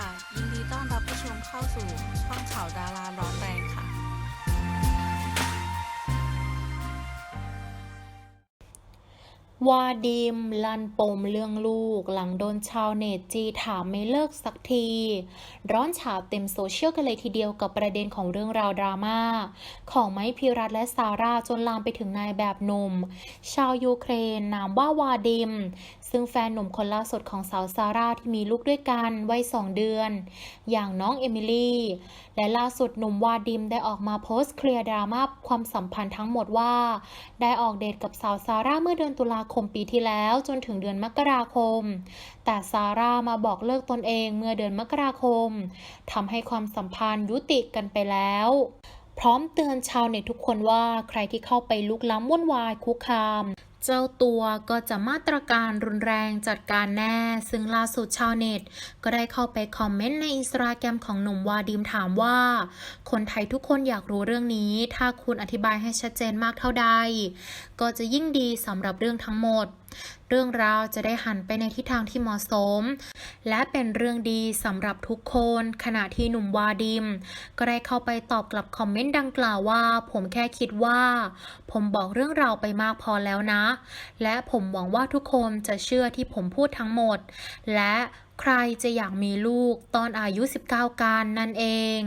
ค่ะ ยินดีต้อนรับผู้ชมเข้าสู่ช่องข่าวดาราร้อนแรงค่ะ วาดิม ลันปมเรื่องลูก หลังโดนชาวเน็ตจีถามไม่เลิกสักที ร้อนฉาเต็มโซเชียลกันเลยทีเดียวกับประเด็นของเรื่องราวดราม่า ของไม้พิรัตและซาร่าจนลามไปถึงนายแบบหนุ่ม ชาวยูเครนนามว่าวาดิม ซึ่งแฟนหนุ่มคนล่าสุดของสาวซาร่าที่มีลูกด้วยกันวัยสองเดือน อย่างน้องเอมิลี่ และล่าสุดหนุ่มวาดิมได้ออกมาโพสต์เคลียร์ดราม่าความสัมพันธ์ทั้งหมดว่า ได้ออกเดทกับสาวซาร่าเมื่อเดือนตุลาคมปีที่แล้วจนถึงเดือนมกราคม แต่ซาร่ามาบอกเลิกตนเองเมื่อเดือนมกราคมทำให้ความสัมพันธ์ยุติกันไปแล้วพร้อมเตือนชาวเน็ตทุกคนว่าใครที่เข้าไปลุกล้ำวุ่นวายคุกคาม เจ้าตัวก็จะมาตรการรุนแรงจัดการแน่ ซึ่งล่าสุดชาวเน็ต ก็ได้เข้าไปคอมเมนต์ในอินสตาแกรมของหนุ่มวาดิมถามว่า คนไทยทุกคนอยากรู้เรื่องนี้ ถ้าคุณอธิบายให้ชัดเจนมากเท่าใด ก็จะยิ่งดีสำหรับเรื่องทั้งหมด เรื่องราวจะได้หันไปในทิศทางที่เหมาะสม และเป็นเรื่องดีสำหรับทุกคน ขณะที่หนุ่มวาดิม ก็ได้เข้าไปตอบกลับคอมเมนต์ดังกล่าวว่า ผมแค่คิดว่า ผมบอกเรื่องราวไปมากพอแล้วนะ และผมหวังว่าทุกคนจะเชื่อที่ผมพูดทั้งหมด และใครจะอยากมีลูกตอนอายุ 19 กันนั่นเอง